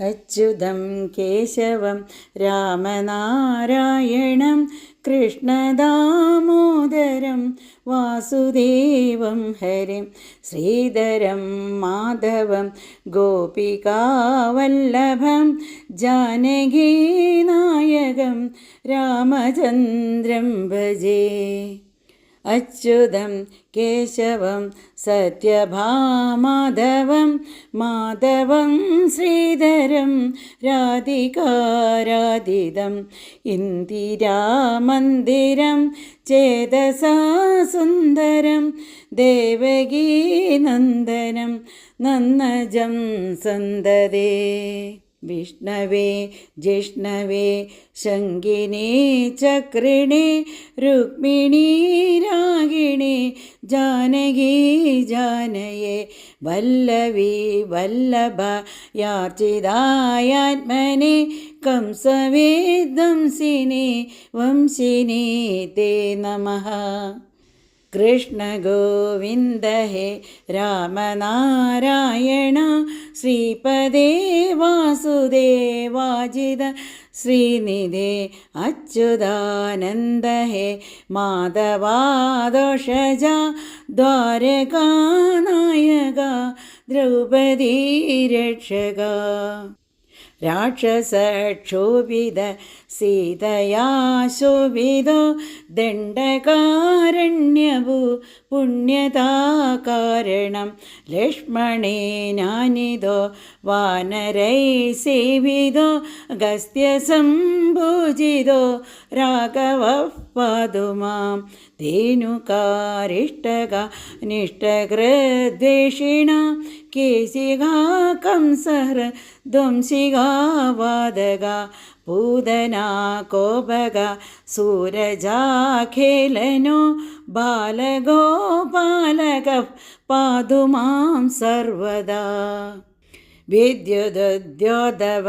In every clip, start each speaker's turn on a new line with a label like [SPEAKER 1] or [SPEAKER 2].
[SPEAKER 1] അച്യുതം കേശവം രാമനാരായണം കൃഷ്ണദാമോദരം വാസുദേവം ഹരിം ശ്രീധരം മാധവം ഗോപികാവല്ലഭം ജാനകീനായകം രാമചന്ദ്രം ഭജേ. അച്യുതം കേശവം സത്യഭാമാധവം മാധവം ശ്രീധരം രാധികാരാധിതം ഇന്ദിരാമന്ദിരം ചേതസാ സുന്ദരം ദേവകീനന്ദനം നന്നജം സന്തതേ. വിഷ്ണവേ ജിഷ്ണവേ ശങ്കിനി ചക്രിണി രുക്മിണീ രാഗിണി ജാനകി ജാനയേ വല്ലവി വല്ലഭ യാർച്ചിതായാത്മനെ കംസവേദംസിനി വംശിനി തേ നമ. ഗോവിന്ദ ഹേ രാമനാരായണ ശ്രീപദേ വാസുദേവാജിത ശ്രീനിധേ അച്യുതാനന്ദ ഹേ മാധവാദോഷജ ദ്വാരകാനായക ദ്രൗപദീ രക്ഷക. രാക്ഷസക്ഷോഭിത സീതയാ ശോഭിതോ ദണ്ഡകാരണ്യഭൂ പുണ്യതാ കാരണം. ലക്ഷ്മണേനാനിതോ വാനരൈ സേവിതോ ഗസ്ത്യസംഭൂജിതോ രാഘവ പാതുമാം ധേനുകാരിഷ്ടക നിഷ്ടകൃദ്വേഷിണ കേശികാ കംസഹൃ ധ്വംസികാ വാദക പൂതനാ കോപക സൂരജാഖേലനോ ബാലഗോപാലക പാതുമാം സർവദാ വിദ്യുദ്യോധവ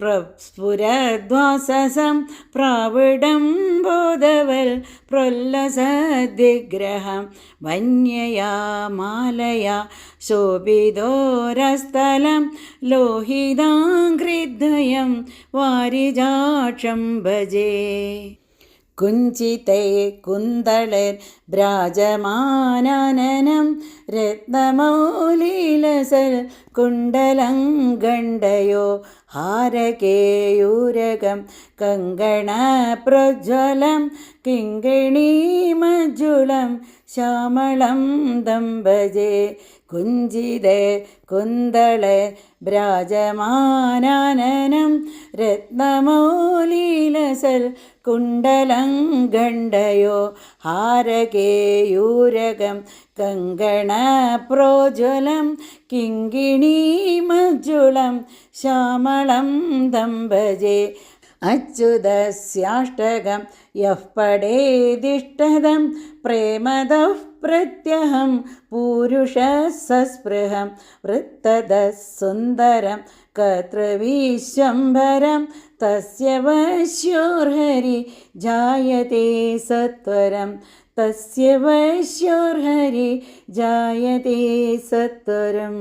[SPEAKER 1] പ്രസ്ഫുരദ്വാസസം പ്രാവിഡം ബോധവൽ പ്രൊല്ലസദ്വിഗ്രഹം വന്യയാ മാലയാ ശോഭിതോരസ്ഥലം ലോഹിതാഘ്രിദ്വയം വാരിജാക്ഷം ഭജേ. കുഞ്ചിതൈ കുന്തളർ ഭ്രാജമാനനം രത്നമൗലീലസൽ കുണ്ടലം ഗണ്ടയോ ഹാരകേയൂരകം കങ്കണ പ്രജ്വലം കിങ്കിണീമജ്ജുളം ശ്യാമളം ദമ്പജേ കുഞ്ചിതേ കുന്തളെ ഭ്രാജമാനനം രത്നമൗലീലസൽ കുണ്ടലം ഗണ്ഡയോ ഹാരകേയൂരകം കങ്കണപ്രോജ്വലം കിങ്കിണീമജ്ജുളം ശ്യാമളം ദമ്പജേ അച്യുതസ്യാഷ്ടകം യഃ പടേതിഷ്ടതം പ്രേമദഃ പ്രത്യഹം പൂരുഷസസ്പൃഹം വൃത്തതഃ സുന്ദരം കർത്തൃവിശ്വംഭരം तस्य വശ്യോർഹരി ജായത്തെ സത്വരം तस्य വശ്യോർഹരി ജായത്തെ സത്വരം.